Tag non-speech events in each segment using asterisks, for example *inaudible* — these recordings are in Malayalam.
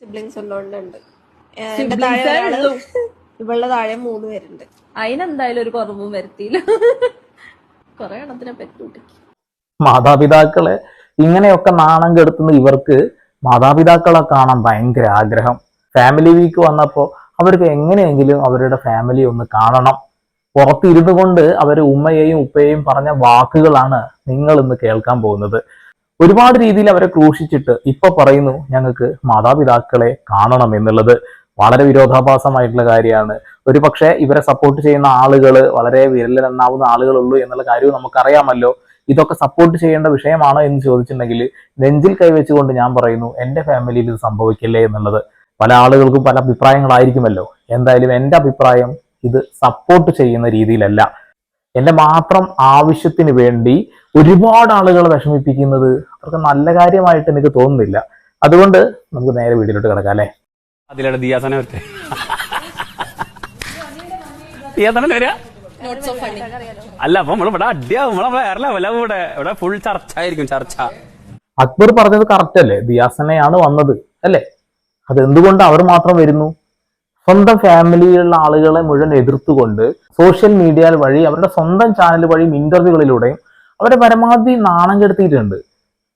സിബ്ലിങ്സ് ഉള്ളതുകൊണ്ടുണ്ട് എന്റെ താഴെ ഒരാൾ ഇവളുടെ താഴെ മൂന്ന് പേരുണ്ട്. അതിനെന്തായാലും ഒരു കുറവും വരുത്തിയില്ല. കൊറേ എണ്ണത്തിനെ പറ്റൂട്ടിക്ക് മാതാപിതാക്കളെ ഇങ്ങനെയൊക്കെ നാണം കെടുത്തുന്ന ഇവർക്ക് മാതാപിതാക്കളെ കാണാൻ ഭയങ്കര ആഗ്രഹം. ഫാമിലി വീക്ക് വന്നപ്പോൾ അവർക്ക് എങ്ങനെയെങ്കിലും അവരുടെ ഫാമിലി ഒന്ന് കാണണം. പുറത്തിരുന്നു കൊണ്ട് അവർ ഉമ്മയെയും ഉപ്പയെയും പറഞ്ഞ വാക്കുകളാണ് നിങ്ങൾ ഇന്ന് കേൾക്കാൻ പോകുന്നത്. ഒരുപാട് രീതിയിൽ അവരെ ക്രൂശിച്ചിട്ട് ഇപ്പൊ പറയുന്നു ഞങ്ങൾക്ക് മാതാപിതാക്കളെ കാണണം എന്നുള്ളത് വളരെ വിരോധാഭാസമായിട്ടുള്ള കാര്യമാണ്. ഒരു പക്ഷേ ഇവരെ സപ്പോർട്ട് ചെയ്യുന്ന ആളുകൾ വളരെ വിരലിലെണ്ണാവുന്ന ആളുകളുള്ളൂ എന്നുള്ള കാര്യവും നമുക്കറിയാമല്ലോ. ഇതൊക്കെ സപ്പോർട്ട് ചെയ്യേണ്ട വിഷയമാണോ എന്ന് ചോദിച്ചിട്ടുണ്ടെങ്കിൽ നെഞ്ചിൽ കൈവച്ചുകൊണ്ട് ഞാൻ പറയുന്നു എന്റെ ഫാമിലിയിൽ ഇത് സംഭവിക്കില്ലേ എന്നുള്ളത്. പല ആളുകൾക്കും പല അഭിപ്രായങ്ങളായിരിക്കുമല്ലോ. എന്തായാലും എന്റെ അഭിപ്രായം ഇത് സപ്പോർട്ട് ചെയ്യുന്ന രീതിയിലല്ല. എന്റെ മാത്രം ആവശ്യത്തിന് വേണ്ടി ഒരുപാട് ആളുകൾ വിഷമിപ്പിക്കുന്നത് അവർക്ക് നല്ല കാര്യമായിട്ട് എനിക്ക് തോന്നുന്നില്ല. അതുകൊണ്ട് നമുക്ക് നേരെ വീട്ടിലോട്ട് കിടക്കാം അല്ലേ? അതിലൂടെ ദിയാസനെ വരട്ടെ. ദിയാസനെ വരാ അല്ല അപ്പൊ നമ്മൾ ഇവിടെ അടിയാവും. നമ്മളെ വേറെ ലെവലാവും ഇവിടെ. ഇവിടെ ഫുൾ ചർച്ച ആയിരിക്കും ചർച്ച. അക്ബർ പറഞ്ഞത് കറക്റ്റ് അല്ലേ? ദിയാസനയാണ് വന്നത് അല്ലേ? അതെന്തുകൊണ്ട് അവർ മാത്രം വരുന്നു? സ്വന്തം ഫാമിലിയിലുള്ള ആളുകളെ മുഴുവൻ എതിർത്തുകൊണ്ട് സോഷ്യൽ മീഡിയ വഴി അവരുടെ സ്വന്തം ചാനൽ വഴിയും ഇന്റർവ്യൂകളിലൂടെയും അവരെ പരമാവധി നാണം കെടുത്തിയിട്ടുണ്ട്.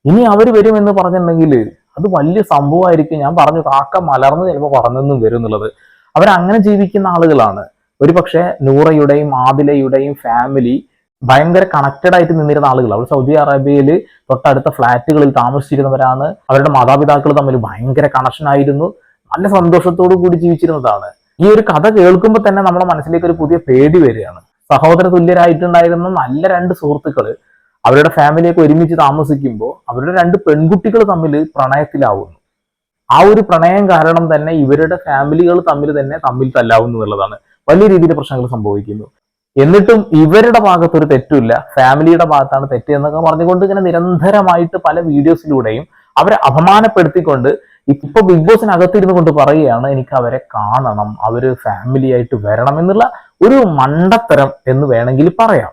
ഇനി അവർ വരുമെന്ന് പറഞ്ഞിട്ടുണ്ടെങ്കിൽ അത് വലിയ സംഭവമായിരിക്കും. ഞാൻ പറഞ്ഞു കാക്ക മലർന്ന് ചിലപ്പോൾ പറഞ്ഞെന്നും വരും എന്നുള്ളത്. അവരങ്ങനെ ജീവിക്കുന്ന ആളുകളാണ്. ഒരു പക്ഷേ നൂറയുടെയും ആദിലയുടെയും ഫാമിലി ഭയങ്കര കണക്റ്റഡ് ആയിട്ട് നിന്നിരുന്ന ആളുകൾ അവർ സൗദി അറേബ്യയിൽ തൊട്ടടുത്ത ഫ്ലാറ്റുകളിൽ താമസിച്ചിരുന്നവരാണ്. അവരുടെ മാതാപിതാക്കൾ തമ്മിൽ ഭയങ്കര കണക്ഷൻ ആയിരുന്നു. നല്ല സന്തോഷത്തോടു കൂടി ജീവിച്ചിരുന്നതാണ്. ഈ ഒരു കഥ കേൾക്കുമ്പോൾ തന്നെ നമ്മുടെ മനസ്സിലേക്ക് ഒരു പുതിയ പേടി വരികയാണ്. സഹോദര തുല്യരായിട്ടുണ്ടായിരുന്ന നല്ല രണ്ട് സുഹൃത്തുക്കൾ അവരുടെ ഫാമിലിയൊക്കെ ഒരുമിച്ച് താമസിക്കുമ്പോൾ അവരുടെ രണ്ട് പെൺകുട്ടികൾ തമ്മിൽ പ്രണയത്തിലാവുന്നു. ആ ഒരു പ്രണയം കാരണം തന്നെ ഇവരുടെ ഫാമിലികൾ തമ്മിൽ തന്നെ തമ്മിൽ തല്ലാവുന്നു എന്നുള്ളതാണ്. വലിയ രീതിയിൽ പ്രശ്നങ്ങൾ സംഭവിക്കുന്നു. എന്നിട്ടും ഇവരുടെ ഭാഗത്ത് ഒരു തെറ്റുമില്ല. ഫാമിലിയുടെ ഭാഗത്താണ് തെറ്റ് എന്നൊക്കെ പറഞ്ഞുകൊണ്ട് ഇങ്ങനെ നിരന്തരമായിട്ട് പല വീഡിയോസിലൂടെയും അവരെ അപമാനപ്പെടുത്തിക്കൊണ്ട് ഇപ്പൊ ബിഗ് ബോസിനകത്തിരുന്നു കൊണ്ട് പറയുകയാണ് എനിക്ക് അവരെ കാണണം അവർ ഫാമിലി ആയിട്ട് വരണം എന്നുള്ള ഒരു മണ്ടത്തരം എന്ന് വേണമെങ്കിൽ പറയാം.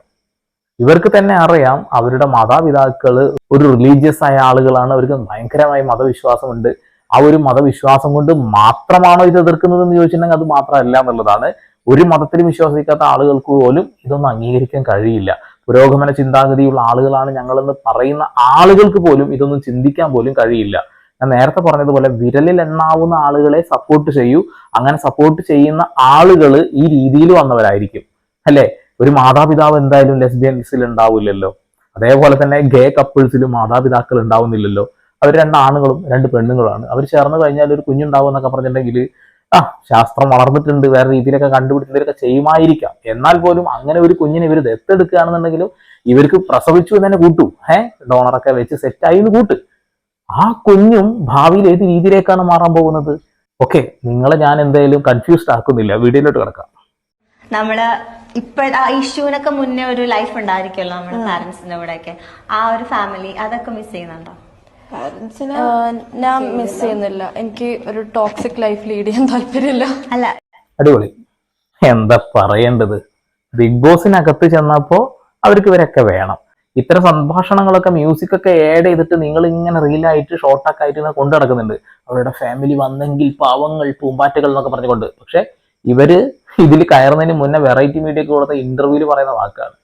ഇവർക്ക് തന്നെ അറിയാം അവരുടെ മാതാപിതാക്കൾ ഒരു റിലീജിയസ് ആയ ആളുകളാണ് അവർക്ക് ഭയങ്കരമായ മതവിശ്വാസമുണ്ട്. ആ ഒരു മതവിശ്വാസം കൊണ്ട് മാത്രമാണോ ഇത് എതിർക്കുന്നത് എന്ന് ചോദിച്ചിട്ടുണ്ടെങ്കിൽ അത് മാത്രമല്ല എന്നുള്ളതാണ്. ഒരു മതത്തിലും വിശ്വസിക്കാത്ത ആളുകൾക്ക് പോലും ഇതൊന്നും അംഗീകരിക്കാൻ കഴിയില്ല. പുരോഗമന ചിന്താഗതിയുള്ള ആളുകളാണ് ഞങ്ങളെന്ന് പറയുന്ന ആളുകൾക്ക് പോലും ഇതൊന്നും ചിന്തിക്കാൻ പോലും കഴിയില്ല. ഞാൻ നേരത്തെ പറഞ്ഞതുപോലെ വിരലിൽ എണ്ണാവുന്ന ആളുകളെ സപ്പോർട്ട് ചെയ്യൂ. അങ്ങനെ സപ്പോർട്ട് ചെയ്യുന്ന ആളുകൾ ഈ രീതിയിൽ വന്നവരായിരിക്കും. അല്ലെ? ഒരു മാതാപിതാവ് എന്തായാലും ലെസ്ബിയൻസിൽ ഉണ്ടാവില്ലല്ലോ. അതേപോലെ തന്നെ ഗേ കപ്പിൾസിലും മാതാപിതാക്കൾ ഉണ്ടാവുന്നില്ലല്ലോ. അവർ രണ്ട് ആണുങ്ങളും രണ്ട് പെണ്ണുങ്ങളാണ് അവർ ചേർന്ന് കഴിഞ്ഞാൽ ഒരു കുഞ്ഞുണ്ടാവും എന്നൊക്കെ പറഞ്ഞിട്ടുണ്ടെങ്കിൽ ആ ശാസ്ത്രം വളർന്നിട്ടുണ്ട് വേറെ രീതിയിലൊക്കെ കണ്ടുപിടിക്കുന്നവരൊക്കെ ചെയ്യുമായിരിക്കാം. എന്നാൽ പോലും അങ്ങനെ ഒരു കുഞ്ഞിനെ ഇവർ ദത്തെടുക്കുകയാണെന്നുണ്ടെങ്കിലും ഇവർക്ക് പ്രസവിച്ചു എന്ന് തന്നെ കൂട്ടു. ഏഹ് ഡോണറൊക്കെ വെച്ച് സെറ്റായി എന്ന് കൂട്ട്. ആ കുഞ്ഞും ഭാവിയിൽ ഏത് രീതിയിലേക്കാണ് മാറാൻ പോകുന്നത്? ഓക്കെ നിങ്ങളെ ഞാൻ എന്തായാലും കൺഫ്യൂസ്ഡ് ആക്കുന്നില്ല. വീഡിയോയിലോട്ട് കിടക്കാം. നമ്മൾ ഇപ്പൊ ആ ഇഷ്യൂനൊക്കെ മുന്നേ ഒരു ലൈഫ് ഉണ്ടായിരിക്കുമല്ലോ നമ്മുടെ പാരന്റ്സിന്റെ കൂടെ ഒക്കെ ആ ഒരു ഫാമിലി അതൊക്കെ മിസ് ചെയ്യുന്നുണ്ടോ? പാരന്റ്സിന് ഞാൻ മിസ് ചെയ്യുന്നില്ല. എനിക്ക് ഒരു ടോക്സിക് ലൈഫ് ലീഡ് ചെയ്യാൻ താല്പര്യമില്ല. അല്ല. അടിപൊളി. എന്താ പറയേണ്ടത്? ബിഗ് ബോസിനകത്ത് ചെന്നപ്പോ അവർക്ക് ഇവരൊക്കെ വേണം. ഇത്തരം സംഭാഷണങ്ങളൊക്കെ മ്യൂസിക് ഒക്കെ ആഡ് ചെയ്തിട്ട് നിങ്ങൾ ഇങ്ങനെ റീലായിട്ട് ഷോർട്ടൊക്കെ ആയിട്ട് ഇങ്ങനെ കൊണ്ടു നടക്കുന്നുണ്ട്. അവരുടെ ഫാമിലി വന്നെങ്കിൽ പാവങ്ങൾ പൂമ്പാറ്റകൾ എന്നൊക്കെ പറഞ്ഞുകൊണ്ട്. പക്ഷെ ഇവർ ഇതിൽ കയറുന്നതിന് മുന്നേ വെറൈറ്റി മീഡിയക്ക് കൊടുത്ത ഇന്റർവ്യൂവിൽ പറയുന്ന വാക്കാണ്.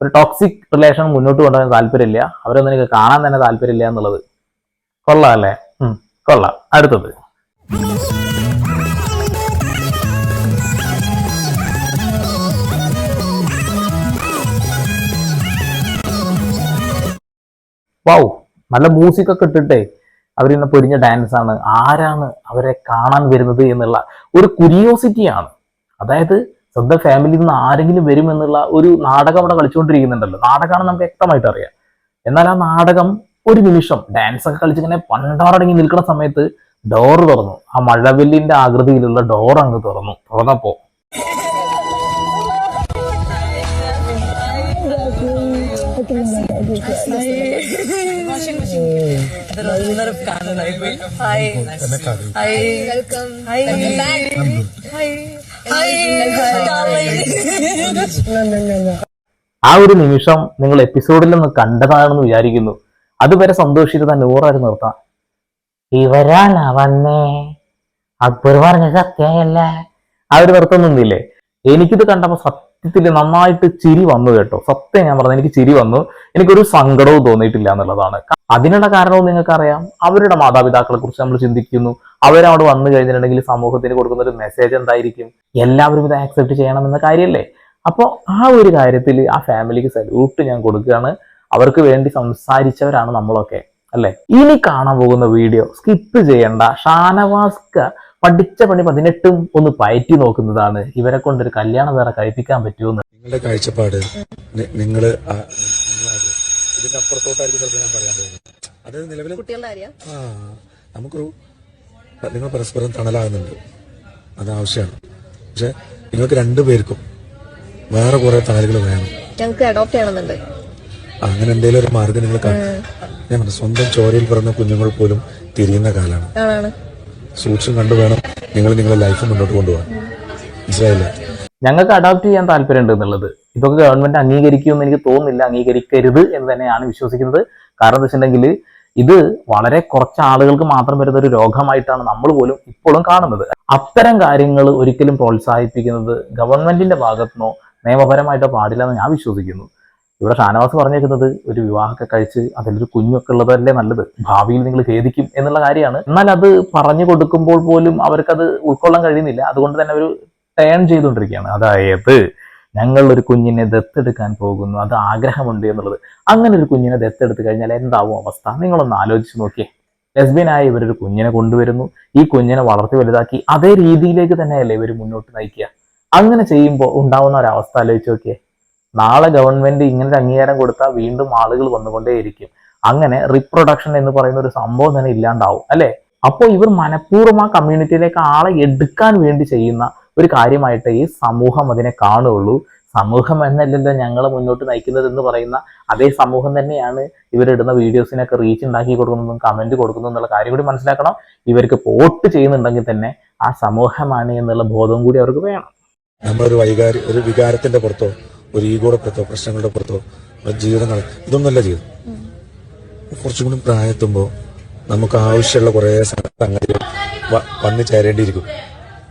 ഒരു ടോക്സിക് റിലേഷൻ മുന്നോട്ട് കൊണ്ടുവരാൻ താല്പര്യമില്ല. അവരൊന്നും എനിക്ക് കാണാൻ തന്നെ താല്പര്യമില്ല എന്നുള്ളത്. കൊള്ളാം അല്ലേ? കൊള്ളാം. അടുത്തത്. വൗ നല്ല മ്യൂസിക് ഒക്കെ ഇട്ടിട്ടേ അവരിന്ന് പൊരിഞ്ഞ ഡാൻസ് ആണ്. ആരാണ് അവരെ കാണാൻ വരുന്നത് എന്നുള്ള ഒരു കുരിയോസിറ്റിയാണ് അതായത് സ്വന്തം ഫാമിലിയിൽ നിന്ന് ആരെങ്കിലും വരുമെന്നുള്ള ഒരു നാടകം അവിടെ കളിച്ചുകൊണ്ടിരിക്കുന്നുണ്ടല്ലോ. നാടകമാണ് നമുക്ക് വ്യക്തമായിട്ട് അറിയാം. എന്നാൽ ആ നാടകം ഒരു നിമിഷം ഡാൻസ് ഒക്കെ കളിച്ചിങ്ങനെ പണ്ടാറടങ്ങി നിൽക്കുന്ന സമയത്ത് ഡോർ തുറന്നു. ആ മഴവില്ലിന്റെ ആകൃതിയിലുള്ള ഡോർ അങ്ങ് തുറന്നു. തുറന്നപ്പോ *laughs* ആ ഒരു നിമിഷം നിങ്ങൾ എപ്പിസോഡിൽ നിന്ന് കണ്ടതാണെന്ന് വിചാരിക്കുന്നു. അതുവരെ സന്തോഷിച്ചിരുന്ന നൂറായിരുന്നു നിർത്താം. ഇവരാണ് വന്നേ അക്ബർ പറഞ്ഞ സത്യമല്ല ആ ഒരു നിർത്തം നിന്നില്ലേ? എനിക്കിത് കണ്ടപ്പോ സത്യത്തിൽ നന്നായിട്ട് ചിരി വന്നു കേട്ടോ. സത്യം ഞാൻ പറഞ്ഞു എനിക്ക് ചിരി വന്നു. എനിക്കൊരു സങ്കടവും തോന്നിയിട്ടില്ല എന്നുള്ളതാണ്. അതിനുള്ള കാരണവും നിങ്ങൾക്കറിയാം. അവരുടെ മാതാപിതാക്കളെ കുറിച്ച് നമ്മൾ ചിന്തിക്കുന്നു. അവരവിടെ വന്നു കഴിഞ്ഞിട്ടുണ്ടെങ്കിൽ സമൂഹത്തിന് കൊടുക്കുന്ന ഒരു മെസ്സേജ് എന്തായിരിക്കും? എല്ലാവരും ഇത് ആക്സെപ്റ്റ് ചെയ്യണമെന്ന കാര്യമല്ലേ അപ്പോൾ ആ ഒരു കാര്യത്തിൽ ആ ഫാമിലിക്ക് സല്യൂട്ട് ഞാൻ കൊടുക്കുകയാണ്. അവർക്ക് വേണ്ടി സംസാരിച്ചവരാണ് നമ്മളൊക്കെ. അല്ലെ? ഇനി കാണാൻ പോകുന്ന വീഡിയോ സ്കിപ്പ് ചെയ്യേണ്ട. ഷാനവാസ്ക പഠിച്ച പണി പതിനെട്ടും ഒന്ന് പയറ്റി നോക്കുന്നതാണ്. ഇവരെ കൊണ്ട് ഒരു കല്യാണം വേറെ കഴിപ്പിക്കാൻ പറ്റുമെന്ന്. നിങ്ങളുടെ കാഴ്ചപ്പാട് നിങ്ങൾ ഇതിന്റെ അപ്പുറത്തോട്ടായിരിക്കും ചിലപ്പോൾ ഞാൻ പറയാൻ പോകുന്നത്. അത് നിലവിൽ കുട്ടികളുടെ കാര്യം? ആ നമുക്കൊരു നിങ്ങൾ പരസ്പരം തണലാകുന്നുണ്ട്. അത് ആവശ്യമാണ്. പക്ഷെ നിങ്ങൾക്ക് രണ്ടുപേർക്കും വേറെ കുറെ തണലുകൾ വേണം. ഞങ്ങൾക്ക് അഡോപ്റ്റ് ചെയ്യണമെന്നുണ്ട്. അങ്ങനെ എന്തെങ്കിലും ഒരു മാർഗം നിങ്ങൾ ഞാൻ സ്വന്തം ചോരയിൽ പിറന്ന കുഞ്ഞുങ്ങൾ പോലും തിരിയുന്ന കാലാണ് സൂക്ഷ്മം കണ്ടു വേണം നിങ്ങൾ നിങ്ങളുടെ ലൈഫ് മുന്നോട്ട് കൊണ്ടുപോകാൻ. മനസ്സിലായില്ലേ? ഞങ്ങൾക്ക് അഡോപ്റ്റ് ചെയ്യാൻ താല്പര്യമുണ്ട് എന്നുള്ളത്. ഇതൊക്കെ ഗവൺമെന്റ് അംഗീകരിക്കുമെന്ന് എനിക്ക് തോന്നുന്നില്ല. അംഗീകരിക്കരുത് എന്ന് തന്നെയാണ് വിശ്വസിക്കുന്നത്. കാരണം എന്താ വെച്ചിട്ടുണ്ടെങ്കിൽ ഇത് വളരെ കുറച്ച് ആളുകൾക്ക് മാത്രം വരുന്ന ഒരു രോഗമായിട്ടാണ് നമ്മൾ പോലും ഇപ്പോഴും കാണുന്നത്. അത്തരം കാര്യങ്ങൾ ഒരിക്കലും പ്രോത്സാഹിപ്പിക്കുന്നത് ഗവൺമെന്റിന്റെ ഭാഗത്തുനിന്നോ നിയമപരമായിട്ടോ പാടില്ല എന്ന് ഞാൻ വിശ്വസിക്കുന്നു. ഇവിടെ ഷാനവാസ് പറഞ്ഞേക്കുന്നത് ഒരു വിവാഹമൊക്കെ കഴിച്ച് അതിലൊരു കുഞ്ഞൊക്കെ ഉള്ളതല്ലേ നല്ലത്? ഭാവിയിൽ നിങ്ങൾ ഖേദിക്കും എന്നുള്ള കാര്യമാണ്. എന്നാൽ അത് പറഞ്ഞു കൊടുക്കുമ്പോൾ പോലും അവർക്കത് ഉൾക്കൊള്ളാൻ കഴിയുന്നില്ല. അതുകൊണ്ട് തന്നെ ഒരു ടേൺ ചെയ്തുകൊണ്ടിരിക്കുകയാണ്. അതായത് ഞങ്ങൾ ഒരു കുഞ്ഞിനെ ദത്തെടുക്കാൻ പോകുന്നു. അത് ആഗ്രഹമുണ്ട് എന്നുള്ളത്. അങ്ങനെ ഒരു കുഞ്ഞിനെ ദത്തെടുത്ത് കഴിഞ്ഞാൽ എന്താവും അവസ്ഥ? നിങ്ങളൊന്ന് ആലോചിച്ച് നോക്കിയേ. ലെസ്ബിയനായ ഇവരൊരു കുഞ്ഞിനെ കൊണ്ടുവരുന്നു. ഈ കുഞ്ഞിനെ വളർത്തി വലുതാക്കി. അതേ രീതിയിലേക്ക് തന്നെയല്ലേ ഇവർ മുന്നോട്ട് നയിക്കുക? അങ്ങനെ ചെയ്യുമ്പോൾ ഉണ്ടാവുന്ന ഒരവസ്ഥ ആലോചിച്ച് നോക്കിയേ. നാളെ ഗവൺമെന്റ് ഇങ്ങനെ ഒരു അംഗീകാരം കൊടുത്താൽ വീണ്ടും ആളുകൾ വന്നുകൊണ്ടേയിരിക്കും. അങ്ങനെ റീപ്രൊഡക്ഷൻ എന്ന് പറയുന്ന ഒരു സംഭവം തന്നെ ഇല്ലാണ്ടാവും അല്ലെ? അപ്പോൾ ഇവർ മനഃപൂർവം ആ കമ്മ്യൂണിറ്റിയിലേക്ക് ആളെ എടുക്കാൻ വേണ്ടി ചെയ്യുന്ന ഒരു കാര്യമായിട്ട് ഈ സമൂഹം അതിനെ കാണുകയുള്ളൂ സമൂഹം എന്നല്ലല്ലോ ഞങ്ങളെ മുന്നോട്ട് നയിക്കുന്നത് എന്ന് പറയുന്ന അതേ സമൂഹം തന്നെയാണ് ഇവരിടുന്ന വീഡിയോസിനൊക്കെ റീച്ച് ഉണ്ടാക്കി കൊടുക്കുന്നതും കമന്റ് കൊടുക്കുന്നതും എന്നുള്ള കാര്യം കൂടി മനസ്സിലാക്കണം. ഇവർക്ക് വോട്ട് ചെയ്യുന്നുണ്ടെങ്കിൽ തന്നെ ആ സമൂഹമാണ് എന്നുള്ള ബോധവും കൂടി അവർക്ക് വേണം. നമ്മളൊരു വൈകാരി ഒരു വികാരത്തിന്റെ പുറത്തോ ഒരു ഈഗോടെ പുറത്തോ പ്രശ്നങ്ങളുടെ പുറത്തോ ജീവിതം നട ഇതൊന്നല്ല ജീവിതം. കുറച്ചും കൂടി പ്രായത്തുമ്പോൾ നമുക്ക് ആവശ്യമുള്ള കുറേ സംഗതികൾ വന്നു ചേരേണ്ടിയിരിക്കും.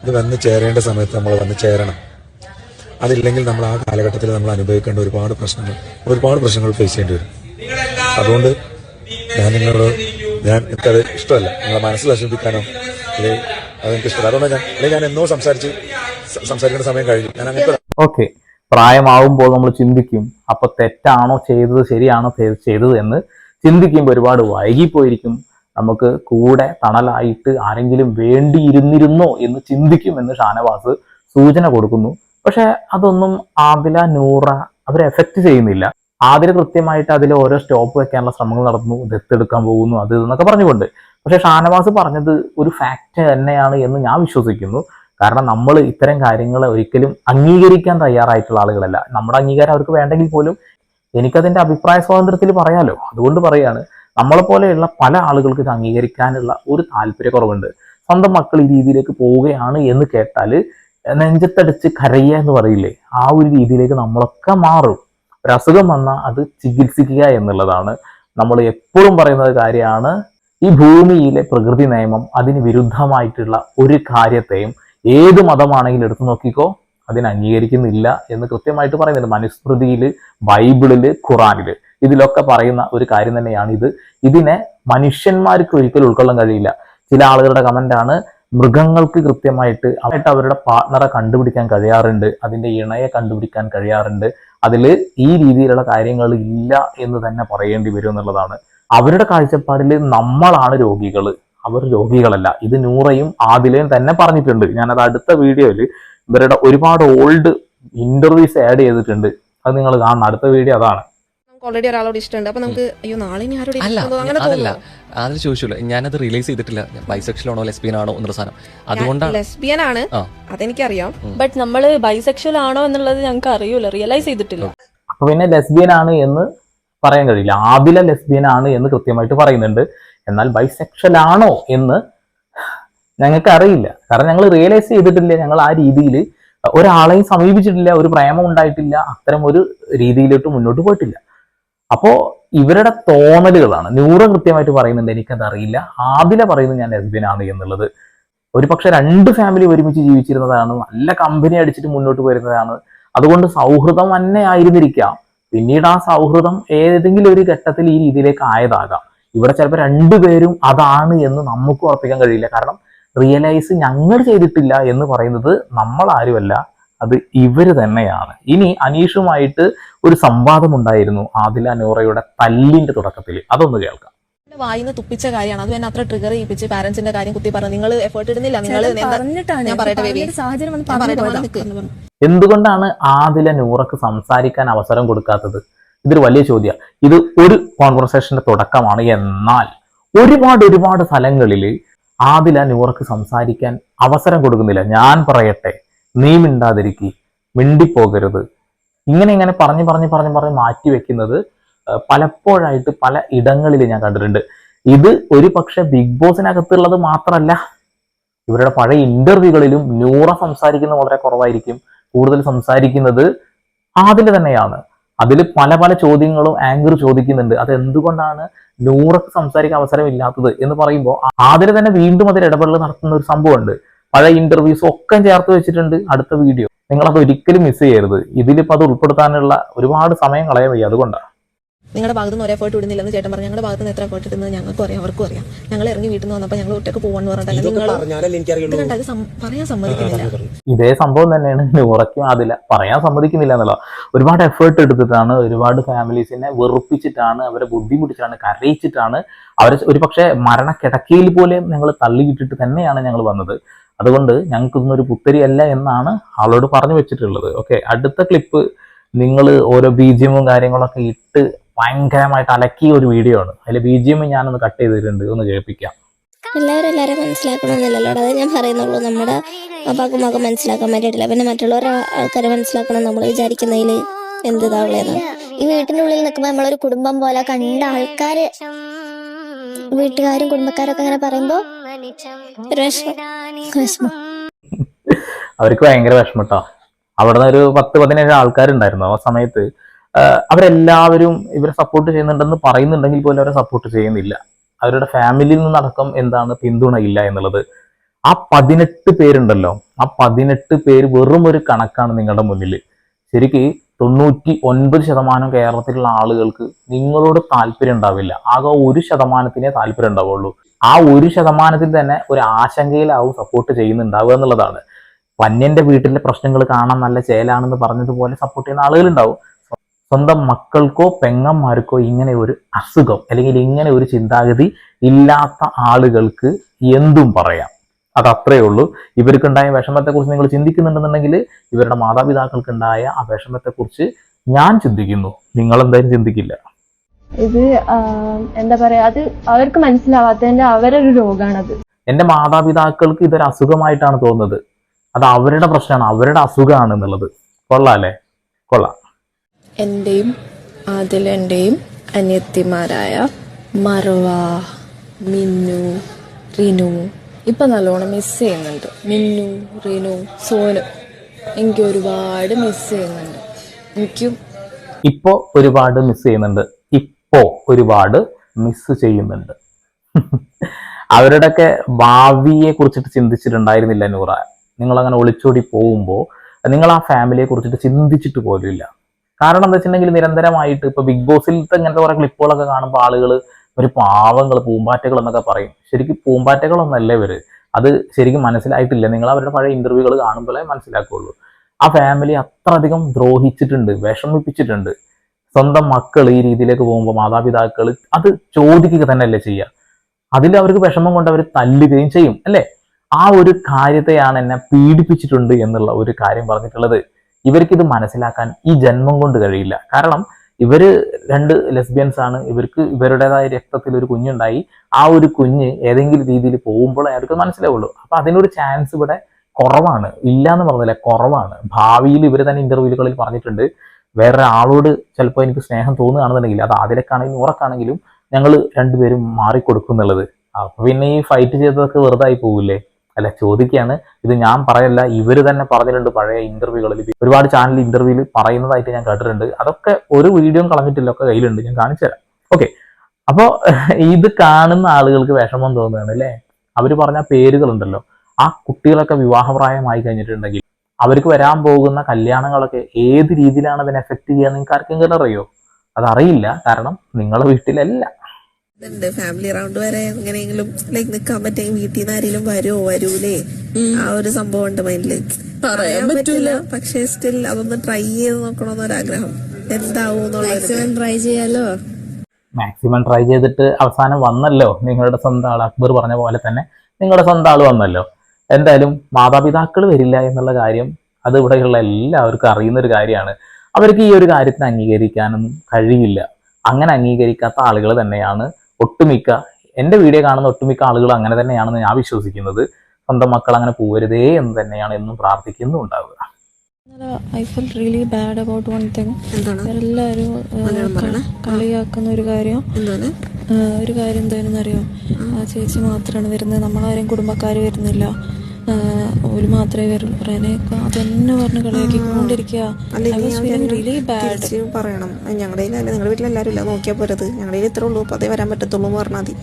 ഇത് വന്നു ചേരേണ്ട സമയത്ത് നമ്മൾ വന്നു ചേരണം. അതില്ലെങ്കിൽ നമ്മൾ ആ കാലഘട്ടത്തിൽ നമ്മൾ അനുഭവിക്കേണ്ട ഒരുപാട് പ്രശ്നങ്ങൾ ഒരുപാട് പ്രശ്നങ്ങൾ ഫേസ് ചെയ്യേണ്ടി വരും. അതുകൊണ്ട് ഞാൻ നിങ്ങളോട് ഞാൻ എനിക്കത് ഇഷ്ടമല്ല. നിങ്ങളെ മനസ്സിൽ വിഷമിപ്പിക്കാനോ അല്ലെങ്കിൽ അതെനിക്ക് ഇഷ്ടമല്ല. അതുകൊണ്ട് ഞാൻ അല്ലെങ്കിൽ ഞാൻ എന്നോ സംസാരിച്ച് സംസാരിക്കേണ്ട സമയം കഴിഞ്ഞു. ഞാൻ അങ്ങനത്തെ ഓക്കെ. പ്രായമാവുമ്പോൾ നമ്മൾ ചിന്തിക്കും അപ്പൊ തെറ്റാണോ ചെയ്തത്? ശരിയാണോ ചെയ്തത്? എന്ന് ചിന്തിക്കുമ്പോൾ ഒരുപാട് വൈകിപ്പോയിരിക്കും. നമുക്ക് കൂടെ തണലായിട്ട് ആരെങ്കിലും വേണ്ടിയിരുന്നിരുന്നോ എന്ന് ചിന്തിക്കും എന്ന് ഷാനവാസ് സൂചന കൊടുക്കുന്നു. പക്ഷെ അതൊന്നും ആദില നൂറ അവരെ എഫക്റ്റ് ചെയ്യുന്നില്ല. ആദില കൃത്യമായിട്ട് അതിൽ ഓരോ സ്റ്റോപ്പ് വെക്കാനുള്ള ശ്രമങ്ങൾ നടന്നു ദത്തെടുക്കാൻ പോകുന്നു അത് ഇതെന്നൊക്കെ പറഞ്ഞുകൊണ്ട്. പക്ഷെ ഷാനവാസ് പറഞ്ഞത് ഒരു ഫാക്റ്റ് തന്നെയാണ് എന്ന് ഞാൻ വിശ്വസിക്കുന്നു. കാരണം നമ്മൾ ഇത്തരം കാര്യങ്ങളെ ഒരിക്കലും അംഗീകരിക്കാൻ തയ്യാറായിട്ടുള്ള ആളുകളല്ല. നമ്മുടെ അംഗീകാരം അവർക്ക് വേണ്ടെങ്കിൽ പോലും എനിക്കതിന്റെ അഭിപ്രായ സ്വാതന്ത്ര്യത്തിൽ പറയാലോ. അതുകൊണ്ട് പറയാണ് നമ്മളെ പോലെയുള്ള പല ആളുകൾക്ക് ഇത് അംഗീകരിക്കാനുള്ള ഒരു താല്പര്യക്കുറവുണ്ട്. സ്വന്തം മക്കൾ ഈ രീതിയിലേക്ക് പോവുകയാണ് എന്ന് കേട്ടാൽ നെഞ്ചത്തടിച്ച് കരയുക എന്ന് പറയില്ലേ? ആ ഒരു രീതിയിലേക്ക് നമ്മളൊക്കെ മാറും. ഒരു അസുഖം വന്നാൽ അത് ചികിത്സിക്കുക എന്നുള്ളതാണ്. നമ്മൾ എപ്പോഴും പറയുന്ന കാര്യമാണ് ഈ ഭൂമിയിലെ പ്രകൃതി നിയമം അതിന് വിരുദ്ധമായിട്ടുള്ള ഒരു കാര്യത്തെയും ഏത് മതമാണെങ്കിലും എടുത്തു നോക്കിക്കോ അതിനെ അംഗീകരിക്കുന്നില്ല എന്ന് കൃത്യമായിട്ട് പറയുന്നുണ്ട്. മനുസ്മൃതിയിൽ ബൈബിളിൽ ഖുറാനിൽ. ഇതിലൊക്കെ പറയുന്ന ഒരു കാര്യം തന്നെയാണ് ഇത്. ഇതിനെ മനുഷ്യന്മാർക്ക് ഒരിക്കലും ഉൾക്കൊള്ളാൻ കഴിയില്ല. ചില ആളുകളുടെ കമന്റാണ് മൃഗങ്ങൾക്ക് കൃത്യമായിട്ട് അവരായിട്ട് അവരുടെ പാർട്ണറെ കണ്ടുപിടിക്കാൻ കഴിയാറുണ്ട്. അതിന്റെ ഇണയെ കണ്ടുപിടിക്കാൻ കഴിയാറുണ്ട്. അതിൽ ഈ രീതിയിലുള്ള കാര്യങ്ങൾ ഇല്ല എന്ന് തന്നെ പറയേണ്ടി വരും എന്നുള്ളതാണ്. അവരുടെ കാഴ്ചപ്പാടിൽ നമ്മളാണ് രോഗികൾ അവർ രോഗികളല്ല. ഇത് നൂറയും ആദിലയും തന്നെ പറഞ്ഞിട്ടുണ്ട്. ഞാനത് അടുത്ത വീഡിയോയിൽ ഇവരുടെ ഒരുപാട് ഓൾഡ് ഇന്റർവ്യൂസ് ആഡ് ചെയ്തിട്ടുണ്ട്. അത് നിങ്ങൾ കാണണം. അടുത്ത വീഡിയോ അതാണ്. നമുക്ക് ഓൾറെഡി ഒരാളോട് ഇഷ്ടമുണ്ട്. അപ്പൊ നമുക്ക് അയ്യോ നാളെ ഇനി ആരോട് അങ്ങനെ അതല്ല. അതിൽ ചോദിച്ചുള്ളൂ ഞാനത് റിയലൈസ് ചെയ്തിട്ടില്ല. ബൈസെക്ഷൽ ആണോ ലെസ്ബിയൻ ആണോ എന്നുള്ള സാധനം. അതുകൊണ്ടാണ്. ലെസ്ബിയൻ ആണ്. അതെനിക്കറിയാം. ബട്ട് നമ്മൾ ബൈസെക്ഷൽ ആണോ എന്നുള്ളത് ഞങ്ങൾക്ക് അറിയൂല. റിയലൈസ് ചെയ്തിട്ടില്ല. അപ്പൊ പിന്നെ ലെസ്ബിയൻ ആണ് എന്ന് പറയാൻ കഴിയില്ല. ആദില ലെസ്ബിയൻ ആണ് എന്ന് കൃത്യമായിട്ട് പറയുന്നുണ്ട്. എന്നാൽ ബൈസെക്ഷൽ ആണോ എന്ന് ഞങ്ങൾക്ക് അറിയില്ല കാരണം ഞങ്ങൾ റിയലൈസ് ചെയ്തിട്ടില്ല. ഞങ്ങൾ ആ രീതിയിൽ ഒരാളെയും സമീപിച്ചിട്ടില്ല ഒരു പ്രേമം ഉണ്ടായിട്ടില്ല അത്തരം ഒരു രീതിയിലോട്ട് മുന്നോട്ട് പോയിട്ടില്ല. അപ്പോൾ ഇവരുടെ തോന്നലുകളാണ്. നൂറ് കൃത്യമായിട്ട് പറയുന്നുണ്ട് എനിക്കത് അറിയില്ല. ആദില പറയുന്നത് ഞാൻ ലസ്ബിയനാണ് എന്നുള്ളത്. ഒരു പക്ഷെ രണ്ട് ഫാമിലി ഒരുമിച്ച് ജീവിച്ചിരുന്നതാണ് നല്ല കമ്പനി അടിച്ചിട്ട് മുന്നോട്ട് വരുന്നതാണ് അതുകൊണ്ട് സൗഹൃദം തന്നെ ആയിരുന്നിരിക്കാം. പിന്നീട് ആ സൗഹൃദം ഏതെങ്കിലും ഒരു ഘട്ടത്തിൽ ഈ രീതിയിലേക്ക് ആയതാകാം. ഇവിടെ ചിലപ്പോൾ രണ്ടുപേരും അതാണ് എന്ന് നമുക്ക് ഉറപ്പിക്കാൻ കഴിയില്ല. കാരണം റിയലൈസ് ഞങ്ങൾ ചെയ്തിട്ടില്ല എന്ന് പറയുന്നത് നമ്മൾ ആരുമല്ല അത് ഇവർ തന്നെയാണ്. ഇനി അനീഷുമായിട്ട് ഒരു സംവാദം ഉണ്ടായിരുന്നു ആദില നോറയുടെ തല്ലിന്റെ തുടക്കത്തിൽ അതൊന്ന് കേൾക്കാം. വായിന്ന് തുപ്പിച്ച കാര്യമാണ്. അത് എന്നെ അത്ര ട്രിഗർ ചെയ്യിപ്പിച്ച് പാരന്റ്സിന്റെ കാര്യം കുത്തി പറഞ്ഞു. നിങ്ങൾ എഫേർട്ട് ഇടുന്നില്ല. നിങ്ങൾ പറഞ്ഞിട്ടാണ് ഞാൻ പറയട്ടെ ബേബി. സാഹചര്യം വന്ന് പറഞ്ഞു മോനെ നിക്ക്. എന്തുകൊണ്ടാണ് ആദില നൂറക്ക് സംസാരിക്കാൻ അവസരം കൊടുക്കാത്തത്? ഇതൊരു വലിയ ചോദ്യമാണ്. ഇത് ഒരു കോൺവെർസേഷന്റെ തുടക്കമാണ്. എന്നാൽ ഒരുപാട് ഒരുപാട് സ്ഥലങ്ങളിൽ ആദില നൂറക്ക് സംസാരിക്കാൻ അവസരം കൊടുക്കുന്നില്ല. ഞാൻ പറയട്ടെ നീ മിണ്ടാതിരിക്കി മിണ്ടിപ്പോകരുത്. ഇങ്ങനെ ഇങ്ങനെ പറഞ്ഞ് പറഞ്ഞ് പറഞ്ഞ് പറഞ്ഞ് മാറ്റി വെക്കുന്നത് പലപ്പോഴായിട്ട് പല ഇടങ്ങളിൽ ഞാൻ കണ്ടിട്ടുണ്ട്. ഇത് ഒരു പക്ഷെ ബിഗ് ബോസിനകത്തുള്ളത് മാത്രമല്ല ഇവരുടെ പഴയ ഇന്റർവ്യൂകളിലും നൂറ സംസാരിക്കുന്നത് വളരെ കുറവായിരിക്കും. കൂടുതൽ സംസാരിക്കുന്നത് ആദില തന്നെയാണ്. അതിൽ പല പല ചോദ്യങ്ങളും ആങ്കർ ചോദിക്കുന്നുണ്ട്. അത് എന്തുകൊണ്ടാണ് നൂറക്ക് സംസാരിക്കാൻ അവസരമില്ലാത്തത് എന്ന് പറയുമ്പോൾ ആദ്യം തന്നെ വീണ്ടും അതിൽ ഇടപെടൽ നടത്തുന്ന ഒരു സംഭവമുണ്ട്. പഴയ ഇന്റർവ്യൂസ് ഒക്കെ ചേർത്ത് വെച്ചിട്ടുണ്ട് അടുത്ത വീഡിയോ നിങ്ങളത് ഒരിക്കലും മിസ് ചെയ്യരുത്. ഇതിലിപ്പോൾ അത് ഉൾപ്പെടുത്താനുള്ള ഒരുപാട് സമയം കളയാൻ വയ്യ. അതുകൊണ്ടാണ് നിങ്ങളുടെ ഭാഗത്ത് നിന്ന് ഒരു എഫേർട്ട് ഇടുന്നില്ലെന്ന് ചേട്ടൻ പറഞ്ഞു. ഞങ്ങളുടെ ഭാഗത്ത് നിന്ന് എത്ര എഫേർട്ട് ഇടുന്നത് ഞങ്ങൾക്കും അറിയാം അവർക്കും അറിയാം. ഞങ്ങൾ ഇറങ്ങി വീട്ടിൽ നിന്ന് വന്നപ്പോൾ ഞങ്ങൾ ഒറ്റയ്ക്ക് പോകാന്ന് പറഞ്ഞിട്ടല്ല നിങ്ങൾ കണ്ട പറയാൻ സമ്മതിക്കുന്നില്ല. ഇതേ സംഭവം തന്നെയാണ്. ഉറക്കി അതില്ല. പറയാൻ സമ്മതിക്കുന്നില്ല എന്നുള്ള ഒരുപാട് എഫേർട്ട് എടുത്തിട്ടാണ് ഒരുപാട് ഫാമിലീസിനെ വെറുപ്പിച്ചിട്ടാണ് അവരെ ബുദ്ധിമുട്ടിച്ചിട്ടാണ് കരയിച്ചിട്ടാണ് അവരെ ഒരു പക്ഷേ മരണക്കിടക്കയിൽ പോലെയും ഞങ്ങൾ തള്ളിയിട്ടിട്ട് തന്നെയാണ് ഞങ്ങൾ വന്നത്. അതുകൊണ്ട് ഞങ്ങൾക്കൊന്നും ഒരു പുത്തരിയല്ല എന്നാണ് ആളോട് പറഞ്ഞു വെച്ചിട്ടുള്ളത്. ഓക്കെ അടുത്ത ക്ലിപ്പ് നിങ്ങൾ ഓരോ ബീജിയമും കാര്യങ്ങളൊക്കെ ഇട്ട് ഭയങ്കരമായിട്ട് അലക്കിയ ഒരു വീഡിയോ ആണ്. അതിൽ ബി ജി എം ഞാനൊന്ന് കട്ട് ചെയ്തിട്ടുണ്ട്. ഒന്ന് കേൾപ്പിക്കാം. എല്ലാവരും എല്ലാവരും മനസ്സിലാക്കണമെന്നില്ലല്ലോ അത് ഞാൻ പറയുന്നുള്ളൂ. നമ്മുടെ അപ്പാക്കും മകം മനസ്സിലാക്കാൻ വേണ്ടിയിട്ടില്ല. പിന്നെ മറ്റുള്ളവരെ ആൾക്കാരെ മനസ്സിലാക്കണം നമ്മൾ വിചാരിക്കുന്നതിൽ എന്ത് ഈ വീട്ടിനുള്ളിൽ ഉള്ളിൽ നിൽക്കുമ്പോൾ നമ്മളൊരു കുടുംബം പോലെ കണ്ട ആൾക്കാർ വീട്ടുകാരും കുടുംബക്കാരൊക്കെ അങ്ങനെ പറയുമ്പോൾ അവർക്ക് ഭയങ്കര വിഷമട്ടോ അവിടെ നിന്ന് ഒരു പത്ത് പതിനേഴ് ആൾക്കാരുണ്ടായിരുന്നു ആ സമയത്ത്. അവരെല്ലാവരും ഇവരെ സപ്പോർട്ട് ചെയ്യുന്നുണ്ടെന്ന് പറയുന്നുണ്ടെങ്കിൽ പോലും അവരെ സപ്പോർട്ട് ചെയ്യുന്നില്ല. അവരുടെ ഫാമിലിയിൽ നിന്നടക്കം എന്താണ് പിന്തുണയില്ല എന്നുള്ളത്. ആ പതിനെട്ട് പേരുണ്ടല്ലോ. ആ പതിനെട്ട് പേര് വെറും ഒരു കണക്കാണ് നിങ്ങളുടെ മുന്നിൽ. ശരിക്ക് തൊണ്ണൂറ്റി ഒൻപത് ശതമാനം കേരളത്തിലുള്ള ആളുകൾക്ക് നിങ്ങളോട് താല്പര്യം ഉണ്ടാവില്ല. ആകെ ഒരു ശതമാനത്തിനേ താല്പര്യം ഉണ്ടാവുള്ളൂ. ആ ഒരു ശതമാനത്തിൽ തന്നെ ഒരു ആശങ്കയിലാവും സപ്പോർട്ട് ചെയ്യുന്നുണ്ടാവുക എന്നുള്ളതാണ്. പന്യന്റെ വീട്ടിലെ പ്രശ്നങ്ങൾ കാണാൻ നല്ല ചേലാണെന്ന് പറഞ്ഞതുപോലെ സപ്പോർട്ട് ചെയ്യുന്ന ആളുകളുണ്ടാവും. സ്വന്തം മക്കൾക്കോ പെങ്ങന്മാർക്കോ ഇങ്ങനെ ഒരു അസുഖം അല്ലെങ്കിൽ ഇങ്ങനെ ഒരു ചിന്താഗതി ഇല്ലാത്ത ആളുകൾക്ക് എന്തും പറയാം. അത് അത്രയേ ഉള്ളൂ. ഇവർക്കുണ്ടായ വിഷമത്തെക്കുറിച്ച് നിങ്ങൾ ചിന്തിക്കുന്നുണ്ടെന്നുണ്ടെങ്കിൽ ഇവരുടെ മാതാപിതാക്കൾക്കുണ്ടായ ആ വിഷമത്തെക്കുറിച്ച് ഞാൻ ചിന്തിക്കുന്നു. നിങ്ങൾ എന്തായാലും ചിന്തിക്കില്ല. ഇത് എന്താ പറയാ അത് അവർക്ക് മനസ്സിലാവാത്തതിന്റെ അവരൊരു രോഗാണത്. എന്റെ മാതാപിതാക്കൾക്ക് ഇതൊരു അസുഖമായിട്ടാണ് തോന്നുന്നത്. അത് അവരുടെ പ്രശ്നമാണ് അവരുടെ അസുഖമാണ് എന്നുള്ളത് കൊള്ളാം അല്ലേ? കൊള്ളാം. എന്റെയും ആദിലന്റെയും അനിയത്തിമാരായ മറവ മിന്നു റിനു. ഇപ്പം നല്ലോണം മിസ് ചെയ്യുന്നുണ്ട്. മിന്നു റിനു സോനു. എനിക്ക് ഒരുപാട് മിസ് ചെയ്യുന്നുണ്ട്. എനിക്കും ഇപ്പോൾ ഒരുപാട് മിസ് ചെയ്യുന്നുണ്ട്. ഇപ്പോൾ ഒരുപാട് മിസ് ചെയ്യുന്നുണ്ട്. *laughs* അവരുടെയൊക്കെ ഭാവിയെ കുറിച്ചിട്ട് ചിന്തിച്ചിട്ടുണ്ടായിരുന്നില്ല നൂറ. നിങ്ങൾ അങ്ങനെ ഒളിച്ചോടി പോകുമ്പോൾ നിങ്ങൾ ആ ഫാമിലിയെ കുറിച്ചിട്ട് ചിന്തിച്ചിട്ട് പോലുമില്ല. കാരണം എന്താ വെച്ചിട്ടുണ്ടെങ്കിൽ നിരന്തരമായിട്ട് ഇപ്പൊ ബിഗ് ബോസിലത്തെ ഇങ്ങനത്തെ കുറെ ക്ലിപ്പുകളൊക്കെ കാണുമ്പോൾ ആളുകൾ ഒരു പാവങ്ങൾ പൂമ്പാറ്റകൾ എന്നൊക്കെ പറയും. ശരിക്കും പൂമ്പാറ്റകളൊന്നല്ല ഇവർ. അത് ശരിക്കും മനസ്സിലായിട്ടില്ല. നിങ്ങൾ അവരുടെ പഴയ ഇന്റർവ്യൂകൾ കാണുമ്പോഴേ മനസ്സിലാക്കുള്ളൂ. ആ ഫാമിലി അത്രയധികം ദ്രോഹിച്ചിട്ടുണ്ട് വിഷമിപ്പിച്ചിട്ടുണ്ട്. സ്വന്തം മക്കൾ ഈ രീതിയിലേക്ക് പോകുമ്പോൾ മാതാപിതാക്കൾ അത് ചോദിക്കുക തന്നെയല്ലേ ചെയ്യുക അതിൽ അവർക്ക് വിഷമം കൊണ്ട് അവർ തല്ലുകയും ചെയ്യും അല്ലേ? ആ ഒരു കാര്യത്തെയാണ് എന്നെ പീഡിപ്പിച്ചിട്ടുണ്ട് എന്നുള്ള ഒരു കാര്യം പറഞ്ഞിട്ടുള്ളത്. ഇവർക്ക് ഇത് മനസ്സിലാക്കാൻ ഈ ജന്മം കൊണ്ട് കഴിയില്ല. കാരണം ഇവർ രണ്ട് ലെസ്ബിയൻസ് ആണ്. ഇവർക്ക് ഇവരുടേതായ രക്തത്തിൽ ഒരു കുഞ്ഞുണ്ടായി. ആ ഒരു കുഞ്ഞ് ഏതെങ്കിലും രീതിയിൽ പോകുമ്പോൾ അയാൾക്ക് മനസ്സിലാവുള്ളൂ. അപ്പൊ അതിനൊരു ചാൻസ് ഇവിടെ കുറവാണ്. ഇല്ല എന്ന് പറഞ്ഞില്ല കുറവാണ്. ഭാവിയിൽ ഇവർ തന്നെ ഇന്റർവ്യൂകളിൽ പറഞ്ഞിട്ടുണ്ട്. വേറൊരാളോട് ചിലപ്പോൾ എനിക്ക് സ്നേഹം തോന്നുകയാണെന്നുണ്ടെങ്കിൽ അത് ആതിരക്കാണെങ്കിലും ഉറക്കാണെങ്കിലും ഞങ്ങൾ രണ്ടുപേരും മാറിക്കൊടുക്കും എന്നുള്ളത്. അപ്പൊ പിന്നെ ഈ ഫൈറ്റ് ചെയ്തതൊക്കെ വെറുതായി പോകില്ലേ? അല്ല ചോദിക്കുകയാണ്. ഇത് ഞാൻ പറയല്ല ഇവർ തന്നെ പറഞ്ഞിട്ടുണ്ട് പഴയ ഇന്റർവ്യൂകളിൽ ഒരുപാട് ചാനൽ ഇന്റർവ്യൂവിൽ പറയുന്നതായിട്ട് ഞാൻ കേട്ടിട്ടുണ്ട്. അതൊക്കെ ഒരു വീഡിയോയും കളഞ്ഞിട്ടില്ല ഒക്കെ കയ്യിലുണ്ട്. ഞാൻ കാണിച്ചു തരാം. ഓക്കെ അപ്പോൾ ഇത് കാണുന്ന ആളുകൾക്ക് വിഷമം തോന്നുകയാണ് അല്ലേ? അവർ പറഞ്ഞ പേരുകളുണ്ടല്ലോ. ആ കുട്ടികളൊക്കെ വിവാഹപ്രായമായി കഴിഞ്ഞിട്ടുണ്ടെങ്കിൽ അവർക്ക് വരാൻ പോകുന്ന കല്യാണങ്ങളൊക്കെ ഏത് രീതിയിലാണ് അതിനെ എഫക്ട് ചെയ്യുക നിങ്ങൾക്ക് ആർക്കെങ്കിലും അറിയോ? അതറിയില്ല. കാരണം നിങ്ങളുടെ വീട്ടിലല്ല. ഇതുണ്ട്. ഫാമിലി റൗണ്ട് വരെ എങ്ങനെയെങ്കിലും ലൈക്ക് നിക്കാൻ പറ്റുമെങ്കിൽ വീട്ടിൽ നിന്ന് ആരെങ്കിലും വരുമോ വരൂലേ? ആ ഒരു സംഭവം ഉണ്ട് മൈൻഡിൽ പറയാൻ പറ്റൂല പക്ഷെ സ്റ്റിൽ അതൊന്ന് ട്രൈ ചെയ്ത് നോക്കണമെന്നൊരാഗ്രഹം എന്താവും ട്രൈ ചെയ്യാലോ? മാക്സിമം ട്രൈ ചെയ്തിട്ട് അവസാനം വന്നല്ലോ. നിങ്ങളുടെ സ്വന്തം ആൾ അക്ബർ പറഞ്ഞ പോലെ തന്നെ നിങ്ങളുടെ സ്വന്തം ആൾ വന്നല്ലോ. എന്തായാലും മാതാപിതാക്കൾ വരില്ല എന്നുള്ള കാര്യം അത് ഇവിടെയുള്ള എല്ലാവർക്കും അറിയുന്ന ഒരു കാര്യമാണ്. അവർക്ക് ഈ ഒരു കാര്യത്തിന് അംഗീകരിക്കാനൊന്നും കഴിയില്ല. അങ്ങനെ അംഗീകരിക്കാത്ത ആളുകൾ തന്നെയാണ് ഒട്ടുമിക്ക എന്റെ വീഡിയോ കാണുന്ന ഒട്ടുമിക്ക ആളുകൾ അങ്ങനെ തന്നെയാണെന്ന് ഞാൻ വിശ്വസിക്കുന്നത്. സ്വന്തം മക്കൾ അങ്ങനെ പോവരുതേ എന്ന് തന്നെയാണ് എന്നും പ്രാർത്ഥിക്കുന്നുണ്ടാവുക I feel really bad about one thing എല്ലാവരും കളിയാക്കുന്ന ഒരു കാര്യം. ഒരു കാര്യം എന്താണെന്ന് അറിയാം ആ ചേച്ചി മാത്രമാണ് വരുന്നത്. നമ്മളാരും കുടുംബക്കാർ വരുന്നില്ല. ഒരു മാത്രമേ വരുള്ളൂ പറയാനൊക്കെ അതന്നെ പറഞ്ഞ് കളിയാക്കിക്കൊണ്ടിരിക്കുക അല്ല I ഇനി was ഞാൻ feeling really bad. തിരിച്ച് പറയണം. ഞങ്ങളുടെ നിങ്ങളുടെ നിങ്ങളുടെ വീട്ടിലെല്ലാവരും ഇല്ല. നോക്കിയാൽ പോരത്. ഞങ്ങളുടെ ഇത്രേ ഉള്ളൂ. അപ്പൊ അതേ വരാൻ പറ്റത്തുള്ളൂ എന്ന് പറഞ്ഞാൽ മതി.